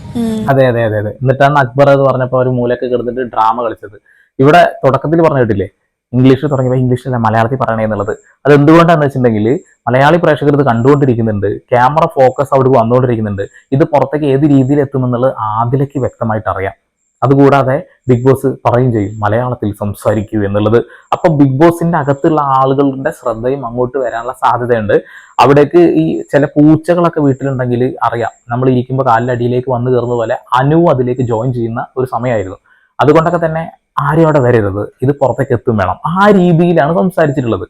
അതെ അതെ അതെ അതെ. എന്നിട്ടാണ് അക്ബർ അത് പറഞ്ഞപ്പോൾ ഒരു മൂലൊക്കെ കിടന്നിട്ട് ഡ്രാമ കളിച്ചത്. ഇവിടെ തുടക്കത്തിൽ പറഞ്ഞു കേട്ടില്ലേ? ഇംഗ്ലീഷിൽ തുടങ്ങിയപ്പോൾ ഇംഗ്ലീഷിലല്ല മലയാളത്തിൽ പറയണേ എന്നുള്ളത്. അത് എന്തുകൊണ്ടാണെന്ന് വെച്ചിട്ടുണ്ടെങ്കിൽ മലയാളി പ്രേക്ഷകർ ഇത് കണ്ടുകൊണ്ടിരിക്കുന്നുണ്ട്. ക്യാമറ ഫോക്കസ് അവിടെ വന്നുകൊണ്ടിരിക്കുന്നുണ്ട്. ഇത് പുറത്തേക്ക് ഏത് രീതിയിൽ എത്തുമെന്നുള്ളത് ആദ്യലേക്ക് വ്യക്തമായിട്ട് അറിയാം. അതുകൂടാതെ ബിഗ് ബോസ് പറയും ചെയ്യും മലയാളത്തിൽ സംസാരിക്കൂ എന്നുള്ളത്. അപ്പൊ ബിഗ് ബോസിന്റെ അകത്തുള്ള ആളുകളുടെ ശ്രദ്ധയും അങ്ങോട്ട് വരാനുള്ള സാധ്യതയുണ്ട്. അവിടേക്ക് ഈ ചില പൂച്ചകളൊക്കെ വീട്ടിലുണ്ടെങ്കിൽ അറിയാം. നമ്മൾ ഇരിക്കുമ്പോൾ കാലിലടിയിലേക്ക് വന്നു കയറുന്ന പോലെ അനു അതിലേക്ക് ജോയിൻ ചെയ്യുന്ന ഒരു സമയമായിരുന്നു. അതുകൊണ്ടൊക്കെ തന്നെ ആരും അവിടെ വരരുത്. ഇത് പുറത്തേക്ക് എത്തും വേണം. ആ രീതിയിലാണ് സംസാരിച്ചിട്ടുള്ളത്.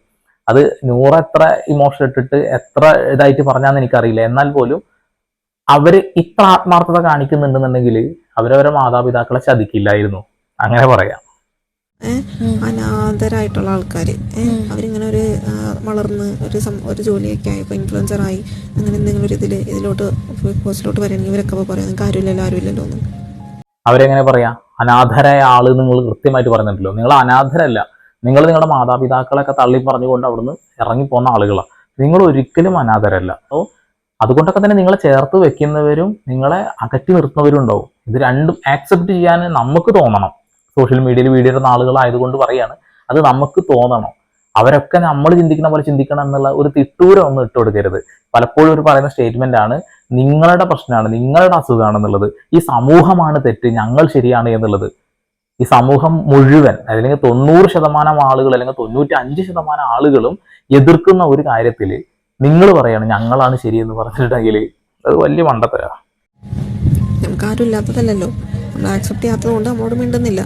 അത് നൂറ് എത്ര ഇമോഷൻ ഇട്ടിട്ട് എത്ര ഇതായിട്ട് പറഞ്ഞാന്ന് എനിക്കറിയില്ല. എന്നാൽ പോലും അവർ ഇത്ര ആത്മാർത്ഥത കാണിക്കുന്നുണ്ടെന്നുണ്ടെങ്കിൽ അവരവരെ മാതാപിതാക്കളെ ചതിക്കില്ലായിരുന്നു. അങ്ങനെ പറയാം. അനാഥരായിട്ടുള്ള ആൾക്കാർ അവരിങ്ങനെ ഒരു വളർന്ന് ഒരു ഒരു ജോലിയൊക്കെ ആയപ്പോൾ ഇൻഫ്ലുവൻസർ ആയി. അങ്ങനെ എന്തെങ്കിലും ഒരു ഇതിൽ ഇതിലോട്ട് പോസ്റ്റിലോട്ട് വരണമെങ്കിൽ ഇവരൊക്കെ അപ്പോൾ പറയാം നിങ്ങൾക്ക് ആരുമില്ലല്ലോ ആരുമില്ലല്ലോ എന്ന്. അവരെങ്ങനെ പറയാ? അനാഥരായ ആൾ നിങ്ങൾ കൃത്യമായിട്ട് പറഞ്ഞിട്ടല്ലോ നിങ്ങൾ അനാഥരല്ല. നിങ്ങൾ നിങ്ങളുടെ മാതാപിതാക്കളൊക്കെ തള്ളി പറഞ്ഞുകൊണ്ട് അവിടുന്ന് ഇറങ്ങിപ്പോന്ന ആളുകളാണ് നിങ്ങൾ ഒരിക്കലും അനാഥരല്ല. അപ്പോൾ അതുകൊണ്ടൊക്കെ തന്നെ നിങ്ങളെ ചേർത്ത് വെക്കുന്നവരും നിങ്ങളെ അകറ്റി നിർത്തുന്നവരും ഉണ്ടാവും. ഇത് രണ്ടും ആക്സെപ്റ്റ് ചെയ്യാൻ നമുക്ക് തോന്നണം. സോഷ്യൽ മീഡിയയിൽ വീഡിയോ ഇടുന്ന ആളുകളായതുകൊണ്ട് പറയാണ് അത് നമുക്ക് തോന്നണം. അവരൊക്കെ നമ്മൾ ചിന്തിക്കുന്ന പോലെ ചിന്തിക്കണം എന്നുള്ള ഒരു തിട്ടൂരം ഒന്നും ഇട്ട് കൊടുക്കരുത്. പലപ്പോഴും ഒരു പറയുന്ന സ്റ്റേറ്റ്മെന്റ് ആണ് നിങ്ങളുടെ പ്രശ്നമാണ് നിങ്ങളുടെ അസുഖമാണെന്നുള്ളത് ഈ സമൂഹമാണ് തെറ്റ് ഞങ്ങൾ ശരിയാണ് എന്നുള്ളത്. ഈ സമൂഹം മുഴുവൻ അല്ലെങ്കിൽ തൊണ്ണൂറ് ശതമാനം ആളുകൾ അല്ലെങ്കിൽ തൊണ്ണൂറ്റി അഞ്ച് ശതമാനം ആളുകളും എതിർക്കുന്ന ഒരു കാര്യത്തിൽ നിങ്ങൾ പറയാണ് ഞങ്ങളാണ് ശരിയെന്ന് പറഞ്ഞിട്ടുണ്ടെങ്കിൽ അത് വലിയ മണ്ടത്തരാ നമുക്ക് ആരും ഇല്ലാത്തതല്ലല്ലോ നമ്മൾ ആക്സെപ്റ്റ് ചെയ്യാത്തത് കൊണ്ട് നമ്മോട് മിണ്ടുന്നില്ല.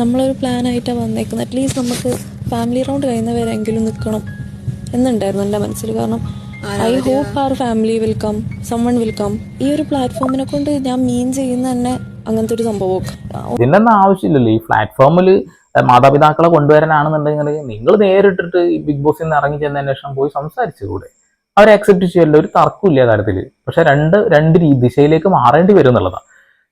നമ്മളൊരു പ്ലാൻ ആയിട്ടാണ് വന്നേക്കുന്നത്. അറ്റ്ലീസ്റ്റ് നമുക്ക് ഫാമിലി റൗണ്ട് കഴിയുന്നവരെങ്കിലും നിൽക്കണം എന്നുണ്ടായിരുന്നു എന്റെ മനസ്സിൽ. കാരണം I hope our family will come summon welcome ഈ ഒരു പ്ലാറ്റ്ഫോമിനെ കൊണ്ട് ഞാൻ മീൻ ചെയ്യുന്ന തന്നെ അങ്ങനത്തെ ഒരു സംഭവമൊക്കെ. ഇതിനൊന്നും ആവശ്യമില്ലല്ലോ. ഈ പ്ലാറ്റ്ഫോമിൽ മാതാപിതാക്കളെ കൊണ്ടുവരാനാണെന്നുണ്ടെങ്കിൽ നിങ്ങൾ നേരിട്ടിട്ട് ഈ ബിഗ് ബോസിൽ നിന്ന് ഇറങ്ങി ചെന്നതിന് ശേഷം പോയി സംസാരിച്ചുകൂടെ അവരെ അക്സെപ്റ്റ് ചെയ്യാനുള്ള ഒരു തർക്കമില്ല കാര്യത്തിൽ പക്ഷെ രണ്ട് രണ്ട് ദിശയിലേക്ക് മാറേണ്ടി വരും എന്നുള്ളതാണ്.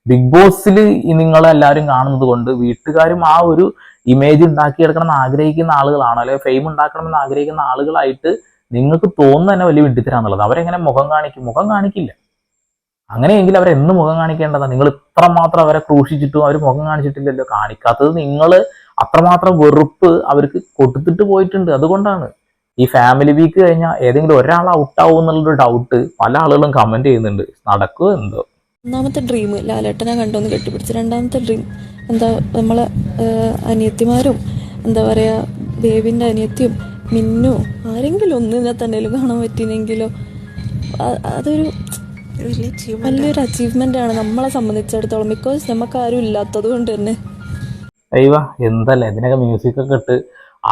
ബിഗ് ബോസിൽ നിങ്ങളെല്ലാവരും കാണുന്നത് കൊണ്ട് വീട്ടുകാരും ആ ഒരു ഇമേജ് ഉണ്ടാക്കിയെടുക്കണം എന്ന് ആഗ്രഹിക്കുന്ന ആളുകളാണ്? അല്ലെങ്കിൽ ഫെയിം ഉണ്ടാക്കണം എന്ന് ആഗ്രഹിക്കുന്ന ആളുകളായിട്ട് നിങ്ങൾക്ക് തോന്നുന്ന തന്നെ വലിയ വിഡ്ഢിത്തരാന്നുള്ളത് അവരെങ്ങനെ മുഖം കാണിക്കും? മുഖം കാണിക്കില്ല. അങ്ങനെയെങ്കിൽ അവരെന്ന് മുഖം കാണിക്കേണ്ടതാണ്? നിങ്ങൾ ഇത്രമാത്രം അവരെ ക്രൂശിച്ചിട്ടും അവർ മുഖം കാണിച്ചിട്ടില്ലല്ലോ. കാണിക്കാത്തത് നിങ്ങൾ അത്രമാത്രം വെറുപ്പ് അവർക്ക് കൊടുത്തിട്ട് പോയിട്ടുണ്ട്. അതുകൊണ്ടാണ്. ഈ ഫാമിലി വീക്ക് കഴിഞ്ഞാൽ ഏതെങ്കിലും ഒരാൾ ഔട്ട് ആവും എന്നുള്ളൊരു ഡൗട്ട് പല ആളുകളും കമന്റ് ചെയ്യുന്നുണ്ട്. നടക്കുമോ എന്തോ? ഒന്നാമത്തെ ഡ്രീം ലാലേട്ടനെ കണ്ടൊന്ന് കെട്ടിപ്പിടിച്ച്. രണ്ടാമത്തെ ഡ്രീം എന്താ നമ്മളെ അനിയത്തിമാരും എന്താ പറയുക ദേവിന്റെ അനിയത്തിയും മിന്നു ആരെങ്കിലും ഒന്നിനെ തന്നെ കാണാൻ പറ്റിയെങ്കിലോ അതൊരു വലിയൊരു അച്ചീവ്മെന്റ് ആണ് നമ്മളെ സംബന്ധിച്ചിടത്തോളം. ബിക്കോസ് നമുക്ക് ആരും ഇല്ലാത്തത് കൊണ്ട് തന്നെ. അയ്യോ എന്തല്ലേ ഇതിനൊക്കെ മ്യൂസിക് ഒക്കെ ഇട്ട്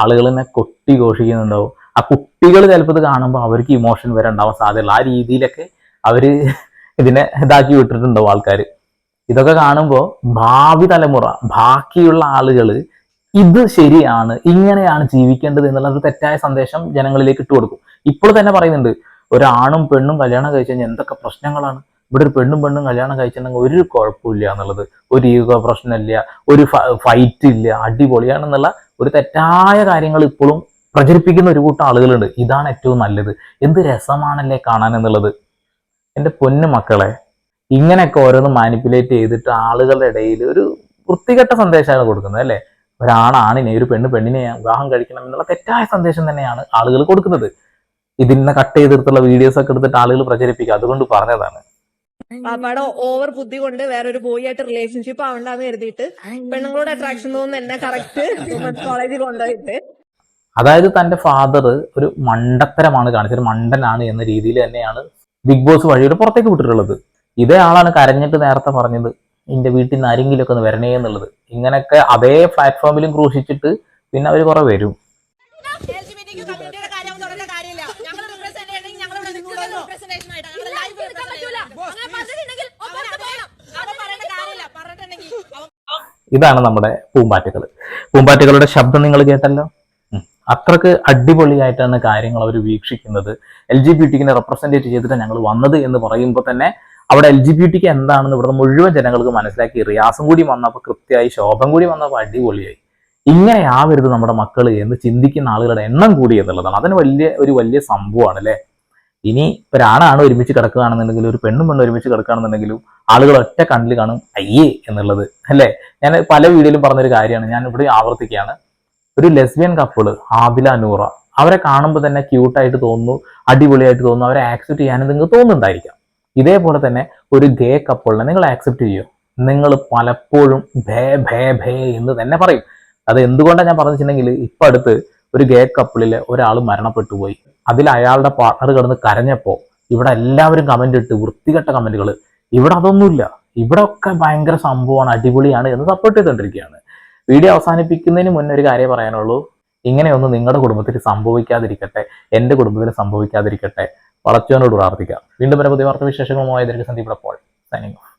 ആളുകൾ എന്നെ കൊട്ടി ഘോഷിക്കുന്നുണ്ടാവും. ആ കുട്ടികൾ ചിലപ്പോൾ ഇത് കാണുമ്പോൾ അവർക്ക് ഇമോഷൻ വരെ ഉണ്ടാവാൻ സാധ്യതയുള്ള. ആ രീതിയിലൊക്കെ അവർ ഇതിനെ ഇതാക്കി വിട്ടിട്ടുണ്ടാവും ആൾക്കാർ ഇതൊക്കെ കാണുമ്പോൾ ഭാവി തലമുറ ബാക്കിയുള്ള ആളുകൾ ഇത് ശരിയാണ് ഇങ്ങനെയാണ് ജീവിക്കേണ്ടത് എന്നുള്ള ഒരു തെറ്റായ സന്ദേശം ജനങ്ങളിലേക്ക് ഇട്ട് കൊടുക്കും. ഇപ്പോൾ തന്നെ പറയുന്നുണ്ട് ഒരാണും പെണ്ണും കല്യാണം കഴിച്ചു കഴിഞ്ഞാൽ എന്തൊക്കെ പ്രശ്നങ്ങളാണ്? ഇവിടെ ഒരു പെണ്ണും പെണ്ണും കല്യാണം കഴിച്ചിട്ടുണ്ടെങ്കിൽ ഒരു കുഴപ്പമില്ല എന്നുള്ളത്. ഒരു ഈഗോ പ്രശ്നമില്ല ഒരു ഫൈറ്റ് ഇല്ല അടിപൊളിയാണെന്നുള്ള ഒരു തെറ്റായ കാര്യങ്ങൾ ഇപ്പോഴും പ്രചരിപ്പിക്കുന്ന ഒരു കൂട്ടം ആളുകളുണ്ട്. ഇതാണ് ഏറ്റവും നല്ലത്. എന്ത് രസമാണല്ലേ കാണാൻ എന്നുള്ളത്. എന്റെ പൊന്നു മക്കളെ ഇങ്ങനെയൊക്കെ ഓരോന്ന് മാനിപ്പുലേറ്റ് ചെയ്തിട്ട് ആളുകളുടെ ഇടയിൽ ഒരു വൃത്തികെട്ട സന്ദേശമാണ് കൊടുക്കുന്നത് അല്ലേ? ഒരാണാണിനെ ഒരു പെണ്ണ് പെണ്ണിനെ വിവാഹം കഴിക്കണം എന്നുള്ള തെറ്റായ സന്ദേശം തന്നെയാണ് ആളുകൾ കൊടുക്കുന്നത്. ഇതിന്നെ കട്ട് ചെയ്തെടുത്തുള്ള വീഡിയോസ് ഒക്കെ എടുത്തിട്ട് ആളുകൾ പ്രചരിപ്പിക്കുക. അതുകൊണ്ട് പറഞ്ഞതാണ്. പാപ്പാടെ ഓവർ ബുദ്ധി കൊണ്ട് വേറൊരു ബോയ് ആയിട്ട് റിലേഷൻഷിപ്പ് ആവണ്ടെന്ന് കരുതിയിട്ട് പെണ്ണുങ്ങളോട് അട്രാക്ഷൻ തോന്നുന്നു എന്നെ കറക്റ്റ് കോളേജിൽ കൊണ്ടുപോയിട്ട്. അതായത് തന്റെ ഫാദർ ഒരു മണ്ടത്തരമാണ് കാണിച്ചത് മണ്ടനാണ് എന്ന രീതിയിൽ തന്നെയാണ് ബിഗ് ബോസ് വഴിയുടെ പുറത്തേക്ക് വിട്ടിട്ടുള്ളത്. ഇതേ ആളാണ് കരഞ്ഞിട്ട് നേരത്തെ പറഞ്ഞത് എന്റെ വീട്ടിൽ നിന്ന് ആരെങ്കിലുമൊക്കെ ഒന്ന് വരണേ എന്നുള്ളത്. ഇങ്ങനെയൊക്കെ അതേ പ്ലാറ്റ്ഫോമിലും ക്രൂശിച്ചിട്ട് പിന്നെ അവർ കുറെ വരും. ഇതാണ് നമ്മുടെ പൂമ്പാറ്റകൾ പൂമ്പാറ്റകളുടെ ശബ്ദം നിങ്ങൾ കേട്ടല്ലോ. അത്രയ്ക്ക് അടിപൊളിയായിട്ടാണ് കാര്യങ്ങൾ അവർ വീക്ഷിക്കുന്നത്. എൽ ജി ബി ടിക്കിനെ റെപ്രസെന്റേറ്റ് ചെയ്തിട്ട് ഞങ്ങൾ വന്നത് എന്ന് പറയുമ്പോൾ തന്നെ അവിടെ എൽ ജി ബി ടിക്ക് എന്താണെന്ന് ഇവിടുത്തെ മുഴുവൻ ജനങ്ങൾക്ക് മനസ്സിലാക്കി. റിയാസും കൂടി വന്നപ്പോൾ കൃത്യമായി ശോഭം കൂടി വന്നപ്പോൾ അടിപൊളിയായി. ഇങ്ങനെയാവരുത് നമ്മുടെ മക്കൾ എന്ന് ചിന്തിക്കുന്ന ആളുകളുടെ എണ്ണം കൂടി എന്നുള്ളതാണ്. അതിന് വലിയ ഒരു വലിയ സംഭവമാണ് അല്ലേ? ഇനി ഒരാണാണ് ഒരുമിച്ച് കിടക്കുകയാണെന്നുണ്ടെങ്കിലും ഒരു പെണ്ണും പെണ്ണും ഒരുമിച്ച് കിടക്കുകയാണെന്നുണ്ടെങ്കിലും ആളുകൾ ഒറ്റ കണ്ണിൽ കാണും അയ്യേ എന്നുള്ളത്. അല്ലേ? ഞാൻ പല വീഡിയോയിലും പറഞ്ഞൊരു കാര്യമാണ്. ഞാൻ ഇവിടെ ആവർത്തിക്കുകയാണ്. ഒരു ലെസ്ബിയൻ കപ്പിൾ ആദില നൂറ അവരെ കാണുമ്പോൾ തന്നെ ക്യൂട്ടായിട്ട് തോന്നുന്നു അടിപൊളിയായിട്ട് തോന്നുന്നു അവരെ ആക്സെപ്റ്റ് ചെയ്യാനും നിങ്ങൾക്ക് തോന്നുന്നുണ്ടായിരിക്കാം. ഇതേപോലെ തന്നെ ഒരു ഗേ കപ്പിളിനെ നിങ്ങൾ ആക്സെപ്റ്റ് ചെയ്യും. നിങ്ങൾ പലപ്പോഴും ഭേ ഭേ ഭേ എന്ന് തന്നെ പറയും. അത് എന്തുകൊണ്ടാണ് ഞാൻ പറഞ്ഞിട്ടുണ്ടെങ്കിൽ ഇപ്പം അടുത്ത് ഒരു ഗേ കപ്പിളിലെ ഒരാൾ മരണപ്പെട്ടു പോയി. അതിൽ അയാളുടെ പാർട്ണർ കിടന്ന് കരഞ്ഞപ്പോൾ ഇവിടെ എല്ലാവരും കമന്റ് ഇട്ട് വൃത്തികെട്ട കമന്റുകൾ ഇവിടെ അതൊന്നുമില്ല. ഇവിടെ ഒക്കെ ഭയങ്കര സംഭവമാണ് അടിപൊളിയാണ് എന്ന് സപ്പോർട്ട് ചെയ്തുകൊണ്ടിരിക്കുകയാണ് വീഡിയോ അവസാനിപ്പിക്കുന്നതിന് മുന്നേ ഒരു കാര്യം പറയാനുള്ളൂ. ഇങ്ങനെയൊന്നും നിങ്ങളുടെ കുടുംബത്തിൽ സംഭവിക്കാതിരിക്കട്ടെ. എന്റെ കുടുംബത്തിൽ സംഭവിക്കാതിരിക്കട്ടെ. വളച്ചവനോട് പ്രാർത്ഥിക്കാം. വീണ്ടും വരെ പുതിയ വാർത്ത വിശേഷങ്ങളുമായി സന്ദീപ് പോൾ സൈനിങ് ഓഫ്